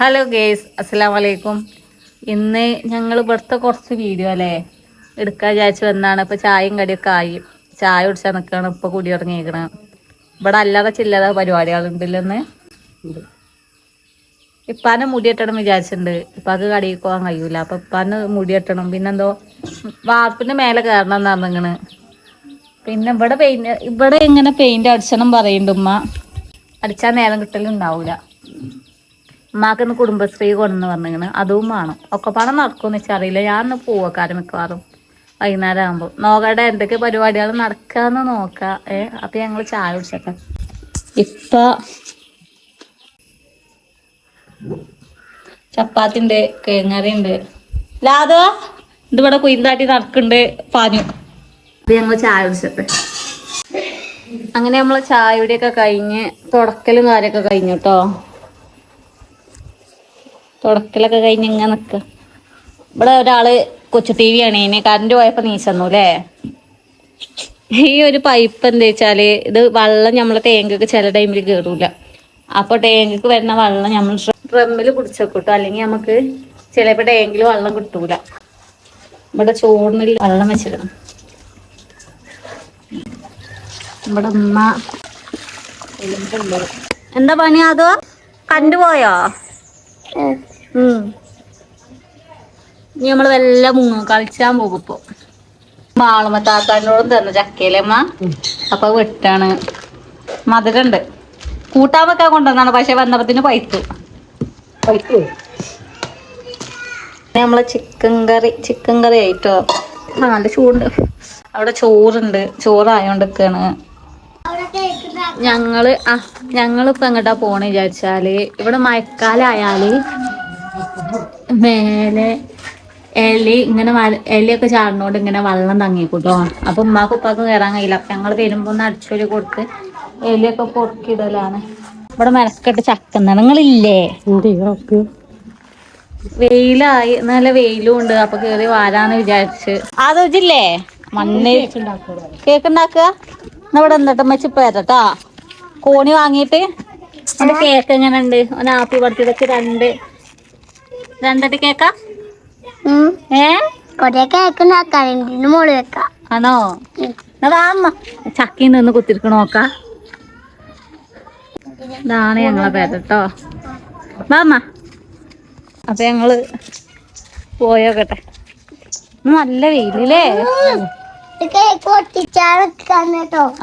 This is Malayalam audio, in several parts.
ഹലോ ഗേസ് അസ്സലാം വലൈക്കും ഇന്ന് ഞങ്ങൾ ഇവിടുത്തെ കുറച്ച് വീഡിയോ അല്ലേ? എടുക്കാൻ വിചാരിച്ചു വന്നാണ്. ഇപ്പോൾ ചായയും കടിയൊക്കെ ആയി. ചായ കുടിച്ചാൽ നിൽക്കുകയാണ് ഇപ്പോൾ കുടി തുടങ്ങിയിരിക്കണം ഇവിടെ അല്ലാതെ ചില്ലറ പരിപാടികളുണ്ടല്ലെന്ന് ഇപ്പാനെ മുടി കെട്ടണം വിചാരിച്ചിട്ടുണ്ട്. ഇപ്പാക്ക് കടയിൽ പോകാൻ കഴിയൂല. അപ്പം ഇപ്പാന് മുടി കെട്ടണം പിന്നെന്തോ വാർപ്പിന്റെ മേലെ കയറണം എന്നാണ് നിങ്ങൾ പിന്നെ ഇവിടെ പെയിന്റ് ഇവിടെ ഇങ്ങനെ പെയിന്റ് അടിച്ചണം പറയുന്നുണ്ട് ഉമ്മ. അടിച്ചാൽ നേരം കിട്ടലുണ്ടാവൂല. ഉമ്മാക്ക് ഇന്ന് കുടുംബശ്രീ കൊണ്ടെന്ന് പറഞ്ഞിങ്ങനെ അതും വേണം. ഒക്കെ പണം നടക്കുമെന്ന് വെച്ചാൽ അറിയില്ല. ഞാൻ ഒന്ന് പോവാക്കാരം മിക്കവാറും. വൈകുന്നേരം ആകുമ്പോൾ നോക്കട്ടെ എന്തൊക്കെ പരിപാടികൾ നടക്കാന്ന് നോക്കാം. ഏ അപ്പം ഞങ്ങൾ ചായ കുടിച്ചേക്കാം. ഇപ്പം ചപ്പാത്തി ഉണ്ട് കിഴങ്ങറി ഉണ്ട് ലാത ഇതിവിടെ കുയിന്താട്ടി നടക്കുന്നുണ്ട് പാഞ്ഞു. അപ്പം ഞങ്ങൾ ചായ കുടിച്ചട്ടെ അങ്ങനെ നമ്മൾ ചായയുടെയൊക്കെ കഴിഞ്ഞ് തുടക്കലും കാര്യമൊക്കെ കഴിഞ്ഞു കേട്ടോ തുടക്കലൊക്കെ കഴിഞ്ഞ് ഇങ്ങനെ നിക്ക. ഇവിടെ ഒരാൾ കൊച്ചു ടി വി ആണ്. ഇനി കറണ്ട് പോയപ്പോ നീച്ചന്നു അല്ലേ ഈ ഒരു പൈപ്പ് എന്താ വെച്ചാൽ ഇത് വെള്ളം നമ്മളെ ടാങ്കൊക്കെ ചില ടൈമിൽ കയറൂല അപ്പൊ ടാങ്കിക്ക് വരുന്ന വെള്ളം നമ്മൾ ഡ്രമ്മിൽ പിടിച്ചേക്കൂട്ടോ അല്ലെങ്കിൽ നമുക്ക് ചിലപ്പോ ടാങ്കിൽ വെള്ളം കിട്ടൂല. ഇവിടെ ചോറിനിൽ വെള്ളം വെച്ചിടണം ഇവിടെ എന്താ പണി അതോ കണ്ടുപോയോ. ഇനി നമ്മൾ വല്ല മുങ്ങ. കളിച്ചാൻ പോകും ഇപ്പൊ. മാളുമ താത്താനോടും തന്നു ചക്കയിലമ്മ അപ്പൊ വെട്ടാണ്. മധുരണ്ട് കൂട്ടാൻ വെക്കാൻ കൊണ്ടുവന്നാണ്. പക്ഷെ വന്നപ്പത്തിന് പൈത്തു നമ്മളെ ചിക്കൻ കറി ചിക്കൻ കറി ആയിട്ടോ. നല്ല ചൂടുണ്ട് അവിടെ ചോറുണ്ട്. ചോറായോണ്ടിക്കാണ് ഞങ്ങൾ ആ ഞങ്ങളിപ്പോ എങ്ങോട്ടാ പോണ വിചാരിച്ചാൽ ഇവിടെ മഴക്കാലായാൽ മേലെ എലി ഇങ്ങനെ എലിയൊക്കെ ചാടുന്നോണ്ട് ഇങ്ങനെ വെള്ളം തങ്ങിക്കൂട്ടോ അപ്പൊ ഉമ്മാക്കും ഉപ്പാക്കും കയറാൻ കഴിയില്ല. അപ്പൊ ഞങ്ങൾ വരുമ്പോ ഒന്ന് അടിച്ചൊരു കൊടുത്ത് എലിയൊക്കെ പൊറുക്കിടലാണ് ഇവിടെ മരക്കെട്ട് ചക്കുന്ന നിങ്ങളില്ലേ നോക്ക് വെയിലായി നല്ല വെയിലും ഉണ്ട്. അപ്പൊ കേറി വാരാന്ന് വിചാരിച്ച്. ആലോചില്ലേ മണ്ണ്. കേക്ക് ഉണ്ടാക്കുക? ഇവിടെ എന്നിട്ട് കോണി വാങ്ങിയിട്ട് അവിടെ കേക്ക് എങ്ങനെ ഉണ്ട് ഒന്ന് ആപ്പി പറിച്ചതൊക്കെ രണ്ട്. രണ്ടടി കേക്കാ ഏ? കൊറേ കേക്ക് കറണ്ടിന് മോൾ വെക്കാം. ആണോ? അമ്മ. ചക്കയിൽ നിന്ന് കുത്തിരിക്കണ നോക്ക. ഇതാണ് ഞങ്ങളെ പേരട്ടോ കേട്ടോ വാമ്മ അപ്പൊ ഞങ്ങൾ പോയോക്കട്ടെ. നല്ല വെയിലല്ലേ?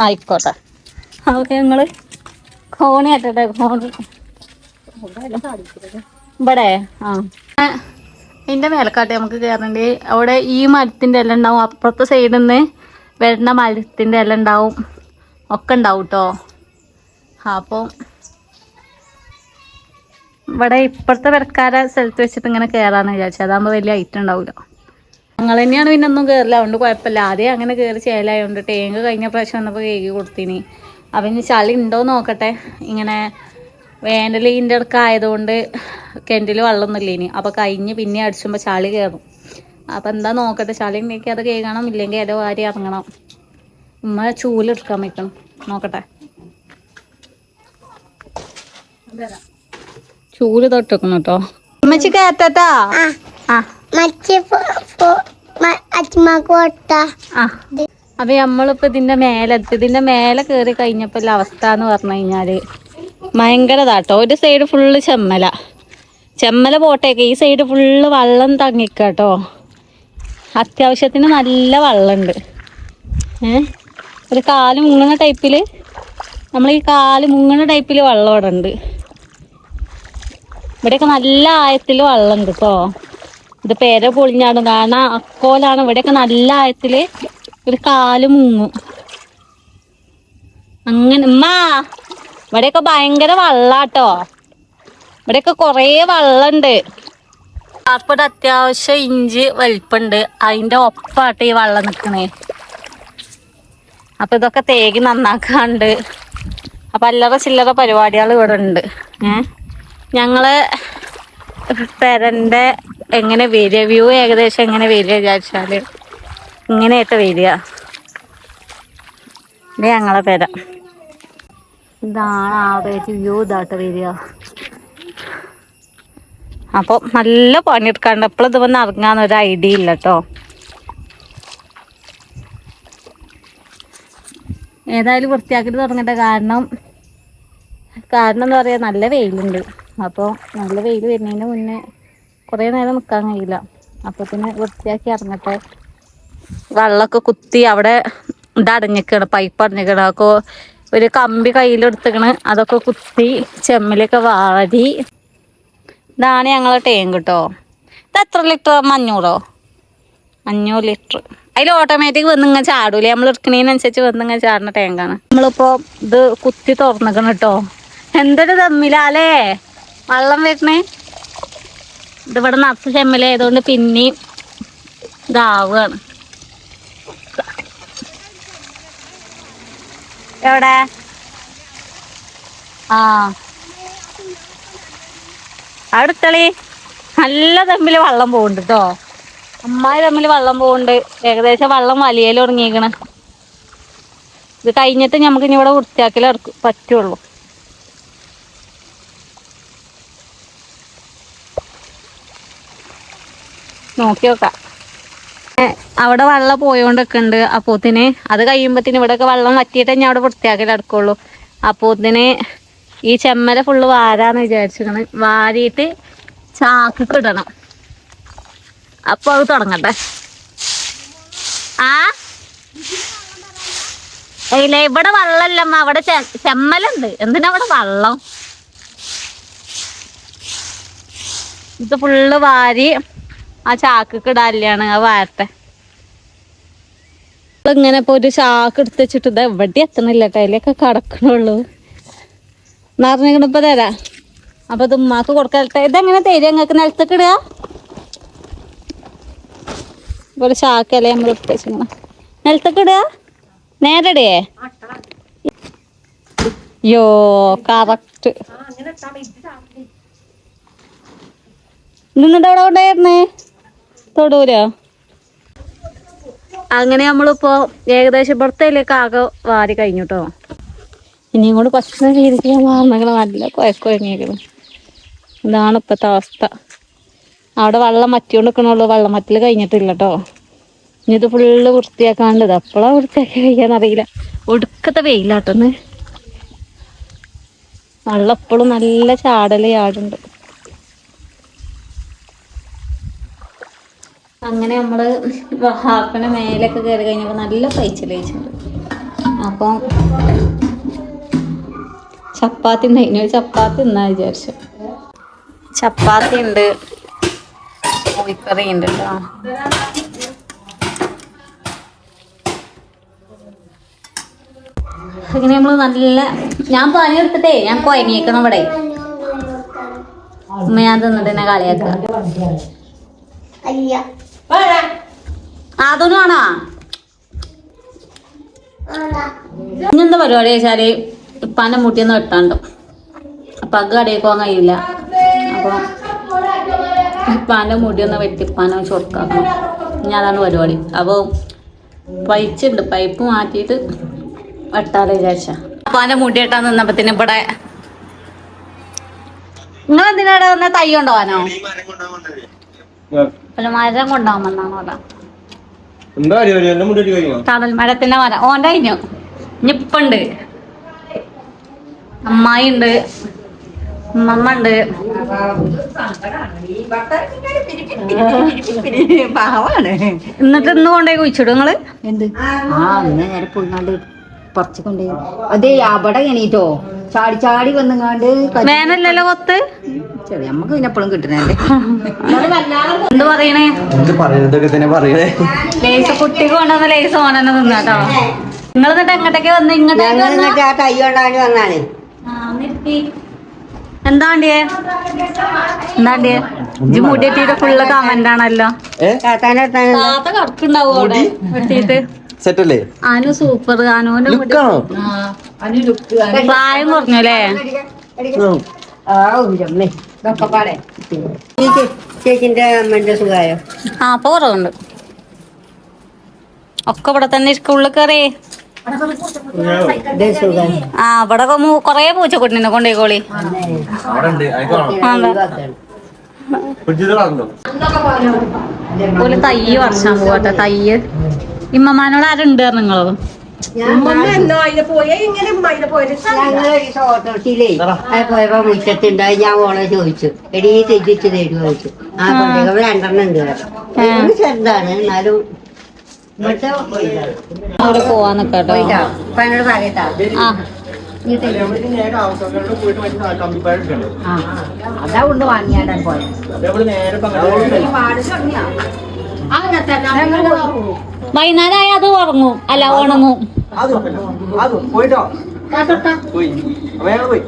ആയിക്കോട്ടെ. അപ്പൊ ഞങ്ങൾ കോണി ആറ്റട്ടെ കോണി ഇവിടെ? ആ. ഇതിന്റെ മേലക്കാട്ടെ നമുക്ക് കയറണ്ട് അവിടെ ഈ മരത്തിന്റെ ഇല ഉണ്ടാവും. അപ്പുറത്തെ സൈഡിൽ നിന്ന് വരുന്ന മരത്തിന്റെ ഇല ഉണ്ടാവും. ഒക്കെ ഉണ്ടാവും കേട്ടോ അപ്പോൾ ഇവിടെ ഇപ്പുറത്തെ പെരക്കാരെ സ്ഥലത്ത് വെച്ചിട്ട് ഇങ്ങനെ കയറാന്ന് വിചാരിച്ചു. അതാകുമ്പോൾ വലിയ ഐറ്റം ഉണ്ടാവില്ല ഞങ്ങൾ തന്നെയാണ് പിന്നെ ഒന്നും കയറില്ല അതുകൊണ്ട് കുഴപ്പമില്ല. ആദ്യം അങ്ങനെ കയറി ചേലായതുകൊണ്ട് ടേങ്ക് കഴിഞ്ഞ പ്രാവശ്യം വന്നപ്പോൾ കേക്ക് കൊടുത്തിന്. അപ്പം ഇനി ചളി ഉണ്ടോ നോക്കട്ടെ. ഇങ്ങനെ വേനലിന്റെ ഇടയ്ക്ക് ആയതുകൊണ്ട് കിണറ്റിൽ വെള്ളമൊന്നുമില്ല ഇനി. അപ്പോൾ കഴിഞ്ഞ് പിന്നെ അടിച്ചുമ്പോൾ ചളി കയറും അപ്പം എന്താ നോക്കട്ടെ ചളി ഉണ്ടെങ്കിൽ അത് കേൾക്കണം ഇല്ലെങ്കിൽ ഏതോ വാരി ഇറങ്ങണം. ഉമ്മ ചൂലെടുക്കാൻ വെക്കണം. നോക്കട്ടെ. ചൂൽ തൊട്ടിക്കണം കേട്ടോ ഉമ്മച്ചി കയറ്റട്ടാ? ആ. അച്ഛമ്മക്ക് ആ. അപ്പൊ നമ്മളിപ്പോ ഇതിന്റെ മേലെ ഇതിന്റെ മേലെ കയറി കഴിഞ്ഞപ്പോ അവസ്ഥ എന്ന് പറഞ്ഞു കഴിഞ്ഞാൽ ഭയങ്കര താട്ടോ ഒരു സൈഡ് ഫുള്ള് ചെമ്മല. ചെമ്മല പോട്ടേക്ക്. ഈ സൈഡ് ഫുള്ള് വെള്ളം തങ്ങിക്കാട്ടോ. അത്യാവശ്യത്തിന് നല്ല വെള്ളമുണ്ട് ഏ? ഒരു കാൽ മുങ്ങുന്ന ടൈപ്പിൽ നമ്മൾ ഈ കാൽ മുങ്ങുന്ന ടൈപ്പിൽ വള്ളം ഇവിടെ ഉണ്ട്. ഇവിടെയൊക്കെ നല്ല ആയത്തിൽ വെള്ളമുണ്ട് കേട്ടോ ഇത് പേര പൊളിഞ്ഞാണ്. കാരണം അക്കോലാണ്. ഇവിടെയൊക്കെ നല്ല ആയത്തിൽ ഒരു കാൽ മുങ്ങും. അങ്ങനെ ഉമ്മാ ഇവിടെയൊക്കെ ഭയങ്കര വള്ളാട്ടോ. ഇവിടെയൊക്കെ കുറേ വള്ളമുണ്ട് അപ്പോൾ അത്യാവശ്യം ഇഞ്ചി വലിപ്പുണ്ട്. അതിന്റെ ഒപ്പാട്ട് ഈ വള്ളം നിൽക്കണേ അപ്പൊ ഇതൊക്കെ തേകി നന്നാക്കാണ്ട്. അപ്പൊ അല്ലറ ചില്ലറ പരിപാടികൾ ഇവിടെ ഉണ്ട്. ഏ? ഞങ്ങൾ പെരന്റെ എങ്ങനെ വരിക? വ്യൂ ഏകദേശം എങ്ങനെ വരിക വിചാരിച്ചാൽ? ഇങ്ങനെയായിട്ട് വരിക. ഇത് ഞങ്ങളെ പേര. ഇതാണ് ആ വ്യൂ ഇതായിട്ട് വരിക. അപ്പോൾ നല്ല പണിയെടുക്കാണ്ട് എപ്പോഴും ഇത് വന്ന് ഒരു ഐഡിയ ഇല്ല കേട്ടോ ഏതായാലും വൃത്തിയാക്കിയിട്ട് തുടങ്ങട്ടെ. കാരണം കാരണം എന്താ പറയുക നല്ല വെയിലുണ്ട്. അപ്പോൾ നല്ല വെയിൽ വരുന്നതിന് മുന്നേ കുറേ നേരം നിൽക്കാൻ കഴിയില്ല. അപ്പോൾ പിന്നെ വൃത്തിയാക്കി ഇറങ്ങട്ടെ. വെള്ളമൊക്കെ കുത്തി അവിടെ ഇതടഞ്ഞിക്കണ് പൈപ്പ് അടഞ്ഞിക്കണ്. അതൊക്കെ ഒരു കമ്പി കയ്യിലെടുത്തിക്കണ് അതൊക്കെ കുത്തി ചെമ്മലൊക്കെ വാരി. ഇതാണ് ഞങ്ങളെ ടാങ്ക് കേട്ടോ ഇത് എത്ര ലിറ്റർ അഞ്ഞൂറോ അഞ്ഞൂറ് ലിറ്റർ. അതിൽ ഓട്ടോമാറ്റിക് വന്നിങ്ങനെ ചാടൂലേ? നമ്മൾ എടുക്കണതിനനുസരിച്ച് വന്നിങ്ങനെ ചാടുന്ന ടാങ്കാണ് നമ്മളിപ്പോൾ ഇത് കുത്തി തുറന്നിക്കണം കേട്ടോ എന്തൊരു തമ്മിലാലേ വെള്ളം വരണേ. ഇതിവിടെ നത്ത് ചെമ്മലായതുകൊണ്ട് പിന്നെയും ഇതാവുകയാണ്. എവിടെ? ആ. അടുത്തളി നല്ല തമ്മിൽ വള്ളം പോകുന്നുണ്ട് കേട്ടോ അമ്മായി തമ്മിൽ വള്ളം പോകുന്നുണ്ട് ഏകദേശം വള്ളം വലിയയിൽ ഉറങ്ങിയിക്കണ ഇത് കഴിഞ്ഞിട്ട് നമുക്ക് ഇനി ഇവിടെ വൃത്തിയാക്കൽ പറ്റുള്ളൂ. നോക്കി നോക്കാം. അവിടെ വെള്ളം പോയോണ്ടൊക്കെ അപ്പോത്തിന് അത് കഴിയുമ്പത്തിന് ഇവിടെയൊക്കെ വെള്ളം വറ്റിയിട്ട് ഞാൻ അവിടെ വൃത്തിയാക്കൽ അടക്കുള്ളൂ അപ്പോത്തിന് ഈ ചെമ്മല ഫുള്ള് വാരാന്ന് വിചാരിച്ചിരിക്കണ്. വാരിയിട്ട് ചാക്കിക്ക് ഇടണം. അപ്പൊ അത് തുടങ്ങട്ടെ. ആ? ഇല്ല ഇവിടെ വെള്ളമല്ലമ്മ അവിടെ ചെമ്മലുണ്ട്. എന്തിനാ അവിടെ വെള്ളം? ഇത് ഫുള്ള് വാരി ആ ചാക്കിക്ക് ഇടാല്ലാണ് ആ വാരട്ടെ ഇങ്ങനെ ഇപ്പൊ ഒരു ചാക്ക് എടുത്ത് വെച്ചിട്ട് ഇത് എവിടെ എത്തണില്ല കേട്ടോ അതിലൊക്കെ കടക്കണുള്ളൂ. നിറഞ്ഞിപ്പോ തരാ. അപ്പൊ ഇത് ഉമ്മാക്ക് കൊടുക്കട്ടെ. ഇതെങ്ങനെ തരും? ഞങ്ങൾക്ക് നിലത്തേക്ക് ഇടുക? ഒരു ചാക്കല്ലേ നമ്മൾ എടുത്ത് വെച്ചിങ്ങനെ നിലത്തേക്ക് ഇടുക? നേരെ ഇടയേ യോ കറക്റ്റ്. നിന്നിട്ട് അവിടെ കൊണ്ടായിരുന്നേ തൊടൂരോ അങ്ങനെ നമ്മളിപ്പോ ഏകദേശം ഇവിടത്തേലേക്ക് ആകെ വാരി കഴിഞ്ഞു കേട്ടോ ഇനിയും കൂടെ ഭക്ഷണം രീതിക്കാൻ വാർന്നകളെ നല്ല കുഴക്കുഴങ്ങിയേക്കണം ഇതാണ് ഇപ്പോഴത്തെ അവസ്ഥ. അവിടെ വെള്ളം മറ്റി നിൽക്കണുള്ളൂ വെള്ളം മറ്റൽ കഴിഞ്ഞിട്ടില്ല കേട്ടോ ഇനി ഇത് ഫുള്ള് വൃത്തിയാക്കാണ്ടത് എപ്പോഴാ വൃത്തിയാക്കി കഴിയാന്നറിയില്ല ഒടുക്കത്തെ വെയിലാട്ടെന്ന്. വെള്ളം എപ്പോഴും നല്ല ചാടൽ ചാടുണ്ട് അങ്ങനെ നമ്മൾ ഹാഫിന് മേലൊക്കെ കയറി കഴിഞ്ഞപ്പോൾ നല്ല പൈച്ചിൽ കഴിച്ചിട്ടുണ്ട് അപ്പം ചപ്പാത്തി ഉണ്ടായിരുന്നു ഒരു ചപ്പാത്തി എന്നാ വിചാരിച്ചു. ചപ്പാത്തി ഉണ്ട്. കോഴിക്കറി ഉണ്ട് കേട്ടോ അങ്ങനെ നമ്മൾ നല്ല ഞാൻ പണിയെടുത്തിട്ടേ ഞാൻ കുഴങ്ങിയേക്കണം ഇവിടെ. ഉമ്മ ഞാൻ തിന്നിട്ട് തന്നെ ആടാ. ഇങ്ങനത്തെ പരിപാടി വെച്ചാൽ ഇപ്പാന്റെ മുട്ടിന്ന് വെട്ടാണ്ട്. അത് കടയിൽ പോകാൻ കഴിയില്ല. അപ്പൊ ഇപ്പാന്റെ മുടിയൊന്ന് വെട്ടി പന ചൊറുക്കാക്കണം. ഇനി അതാണ് പരിപാടി. അപ്പൊ പൈച്ചുണ്ട് പൈപ്പ് മാറ്റിയിട്ട് വെട്ടാതെ വിചാരിച്ച. അപ്പാന്റെ മുടി വെട്ടാൻ നിന്നപ്പത്തിന് ഇവിടെ നിങ്ങൾ എന്തിനാടെ വന്ന തൈ കൊണ്ടുപോകാനോ? മരം കൊണ്ടുപോകാൻ വന്നാണോ അവിടെ തണൽ മരത്തിന്റെ മരം. ഓന്റെ കഴിഞ്ഞു. നിപ്പുണ്ട് അമ്മായി ഉണ്ട്. അമ്മമ്മ ഉണ്ട്. എന്നിട്ട് ഇന്ന് കൊണ്ടുപോയി കുഴിച്ചിടും നിങ്ങൾ? എന്ത്? ആ ഇന്ന് നേരെ പോയി പറിച്ചു കൊണ്ടേ അതെ അവിടെ എണീറ്റോ? ചാടി ചാടി വന്നുങ്ങാണ്ട് വേനല്ലല്ലോ കൊത്ത്? ചെറിയ നമുക്ക് പിന്നെ എപ്പോഴും കിട്ടണല്ലേ? എന്ത് പറയണേ? എന്ത് പറയുന്നതൊക്കെ തന്നെ പറയണേ. ലേസ് കുട്ടിക്ക് കൊണ്ടുവന്ന ലേസ് ഓനെന്നെ തിന്നാട്ടോ നിങ്ങൾ എന്നിട്ട് എങ്ങോട്ടേക്ക് വന്ന് ഇങ്ങോട്ടേക്ക് വന്ന്? ആ വന്നാണ്. എന്താണ്ടിയേ എന്താണ്ടിയേ ഇജ്ജ് മുടി എത്തിയിട്ട് ഫുള്ള് കമന്റ് ആണല്ലോ. താത്ത കടക്കുണ്ടാവും സെറ്റല്ലേ? അനു സൂപ്പർ അനുവിന്റെ മുടി കുറഞ്ഞു അല്ലേ ചേച്ചിന്റെ അമ്മന്റെ സുഖായോ? ആ അപ്പൊ കുറവുണ്ട്. ഒക്കെ ഇവിടെ തന്നെ സ്കൂളിൽ കയറി. ആ ഇവിടെ കൊറേ പൂച്ചക്കുട്ടിനെ കൊണ്ടേക്കോളി ഓൽ തയ്യ് വർഷം പോവാട്ടെ തയ്യ് ഇമ്മമാനോട് ആരുണ്ട് നിങ്ങളോ ഞങ്ങൾ ഈ ഓട്ടോട്ടിലേ പോയപ്പോ മുറ്റത്തുണ്ടായി ഞാൻ ഓളെ ചോദിച്ചു. എടീ തെറ്റിച്ച് തരുമോ ചോദിച്ചു. ആ കുട്ടികൾ രണ്ടെണ്ണം ഉണ്ട് ഇത് ചെറുതാണ് എന്നാലും അവിടെ പോവാൻ നിക്കാട്ടോ. പോയിട്ടാ? അപ്പൊ എന്നോട് പറയട്ടാ. അതാ കൊണ്ട് വാങ്ങിയാടാ പോയത് അതേപോലെ നേരെ വൈകുന്നേരമായ അത് ഉറങ്ങും. അല്ല ഉണങ്ങും. പോയിട്ടോ? പോയി. പോയി.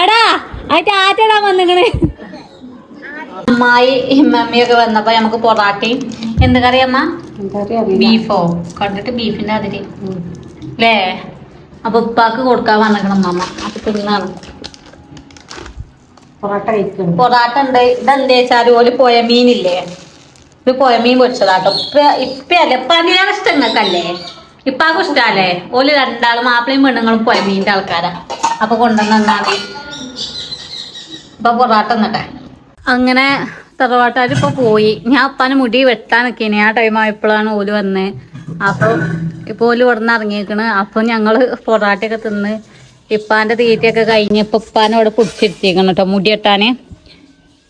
എടാ അതിന്റെ ആറ്റടാ വന്നിങ്ങനെ അമ്മായി മമ്മിയൊക്കെ വന്നപ്പോ നമുക്ക് പൊറാട്ടയും എന്ത് കറി അമ്മ? ബീഫോ? കണ്ടിട്ട് ബീഫിന്റെ അതിരി. അല്ലേ അപ്പൊ ഉപ്പാക്ക് കൊടുക്കാൻ വന്നിക്കണം അമ്മ അപ്പൊ തിന്നാണ്. പൊറോട്ട ഉണ്ട്. ഇതെന്താ വെച്ചാൽ ഓൽ പോയ മീനില്ലേ? ഇത് പോയ മീൻ പൊരിച്ചതാട്ടോ. ഇപ്പ ഇപ്പല്ലേ അങ്ങനെയാണ് ഇഷ്ടം നിങ്ങൾക്കല്ലേ ആ ഇഷ്ടല്ലേ? ഓൽ രണ്ടാളും മാപ്പിളയും പെണ്ണുങ്ങളും പോയ മീനിന്റെ ആൾക്കാരാ. അപ്പൊ കൊണ്ടുവന്നാണ് ഇപ്പൊ പൊറാട്ട എന്നിട്ടെ അങ്ങനെ തറവാട്ടുകാർ ഇപ്പൊ പോയി. ഞാൻ അപ്പാന് മുടി വെട്ടാൻ നിൽക്കേനെ ആ ടൈം ആയപ്പോഴാണ് ഓൽ വന്നത് അപ്പൊ ഇപ്പൊ ഓൽ ഇവിടെ നിന്ന് ഇറങ്ങിയേക്കണ്. അപ്പൊ ഞങ്ങൾ പൊറാട്ടയൊക്കെ തിന്ന് ഇപ്പാന്റെ തീറ്റയൊക്കെ കഴിഞ്ഞ് ഇപ്പൊ ഇപ്പാനെ ഇവിടെ പിടിച്ചിരുത്തിയേക്കണം കേട്ടോ മുടി വെട്ടാന്.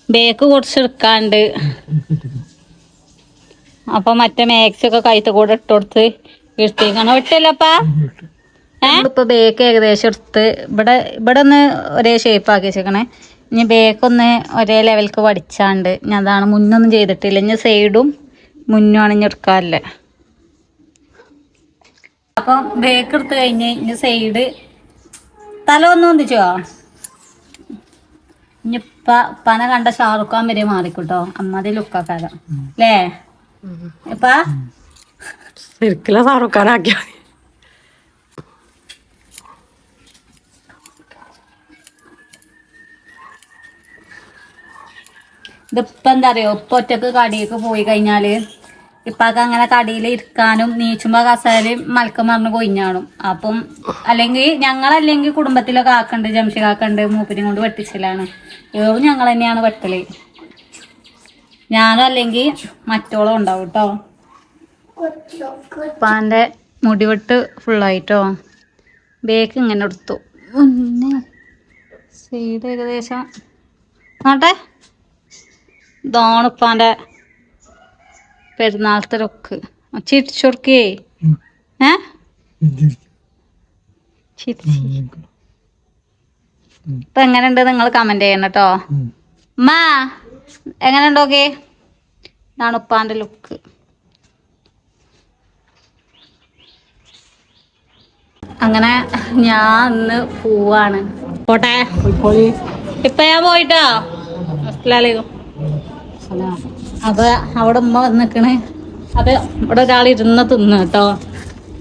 ബേക്ക് കുറച്ചെടുക്കാണ്ട്. അപ്പൊ മറ്റേ മാക്സ് ഒക്കെ കൈത്ത കൂടെ ഇട്ട് കൊടുത്ത് ഇട്ടല്ലപ്പാ ഇപ്പൊ? ബേക്ക് ഏകദേശം എടുത്ത് ഇവിടെ ഇവിടെ ഒന്ന് ഒരേ ഷേപ്പ് ആക്കി വെച്ചേക്കണേ. ഇനി ബേക്ക് ഒന്ന് ഒരേ ലെവൽക്ക് വടിച്ചാണ്ട് ഞാൻ അതാണ് മുന്നൊന്നും ചെയ്തിട്ടില്ല. ഇനി സൈഡും മുന്നുമാണ് ഇനി എടുക്കാറില്ല അപ്പം ബേക്ക് എടുത്ത് കഴിഞ്ഞ് ഇനി സൈഡ് തല ഒന്ന് ഒന്നിച്ചോ ഇനി ഇപ്പ പന കണ്ട ഷാറുഖ് ഖാൻ വരെ മാറിക്കൂട്ടോ. അമ്മാതി ലുക്കാക്കാല അല്ലേ ഇപ്പ? ശരിക്കുള്ള സാറുക്കാനാക്കിയാ ഇതിപ്പോ എന്താ അറിയോ? ഇപ്പൊ ഒറ്റയ്ക്ക് കടിയൊക്കെ പോയി കഴിഞ്ഞാൽ ഇപ്പൊക്കെ അങ്ങനെ കടിയിൽ ഇരിക്കാനും നീച്ചുമ്പോ കസാൽ മലക്കം മറിഞ്ഞ് കൊയിഞ്ഞാണും. അപ്പം അല്ലെങ്കിൽ ഞങ്ങളല്ലെങ്കിൽ കുടുംബത്തിലൊക്കെ ആക്കണ്ട് ജംഷി കാക്കണ്ട് മൂപ്പിനെ കൊണ്ട് വെട്ടിച്ചിലാണ്. ഏറും ഞങ്ങൾ തന്നെയാണ് വെട്ടൽ. ഞാനും അല്ലെങ്കിൽ മറ്റോളം ഉണ്ടാവും കേട്ടോ ഉപ്പാന്റെ മുടിവെട്ട് ഫുള്ളായിട്ടോ? ബേക്ക് ഇങ്ങനെ എടുത്തു. സൈഡ് ഏകദേശം. ആട്ടെ. ഇതാണ് ഉപ്പാന്റെ പെരുന്നാളത്തെ ലുക്ക് ചിരിച്ചൊടുക്കേ ഏ? ഇപ്പൊ എങ്ങനെയുണ്ട് നിങ്ങൾ കമന്റ് ചെയ്യണം കേട്ടോ മാ എങ്ങനെയുണ്ടോക്കെ ഇതാണ് ഉപ്പാന്റെ ലുക്ക് അങ്ങനെ ഞാൻ ഇന്ന് പോവാണ്. പോട്ടെ. ഇപ്പൊ ഞാൻ പോയിട്ടോ? അസ്സലാമലൈക്കും അപ്പൊ അവിടെ ഉമ്മ വന്നിക്കണ്. അപ്പൊ ഇവിടെ ഒരാൾ ഇരുന്ന് തിന്ന് കേട്ടോ.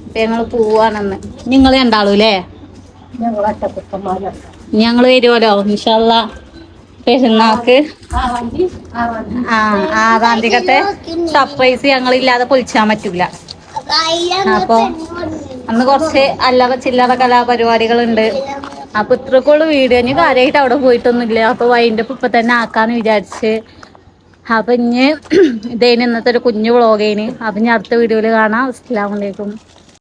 അപ്പൊ ഞങ്ങൾ പോവാണെന്ന്. നിങ്ങൾ രണ്ടാളൂല്ലേ? ഞങ്ങൾ വരുമല്ലോ ഇൻഷല്ല പെരുന്നാക്ക് ആ ആറാം തീയതിക്കത്തെ സർപ്രൈസ് ഞങ്ങളില്ലാതെ പൊളിച്ചാൻ പറ്റൂല. അപ്പൊ അന്ന് കുറച്ച് അല്ലറ ചില്ലറ കലാപരിപാടികളുണ്ട്. അപ്പൊ ഇത്രക്കുള്ള വീഡിയോ. ഞാൻ കാര്യമായിട്ട് അവിടെ പോയിട്ടൊന്നുമില്ല. അപ്പൊ വൈൻഡപ്പ് ഇപ്പൊ തന്നെ ആക്കാന്ന് വിചാരിച്ച് അപ്പൊ ഇനി ഇതേന് ഇന്നത്തെ ഒരു കുഞ്ഞു വ്ളോഗേന് അപ്പം ഇനി അടുത്ത വീഡിയോയിൽ കാണാം. അസ്സലാമലൈക്കും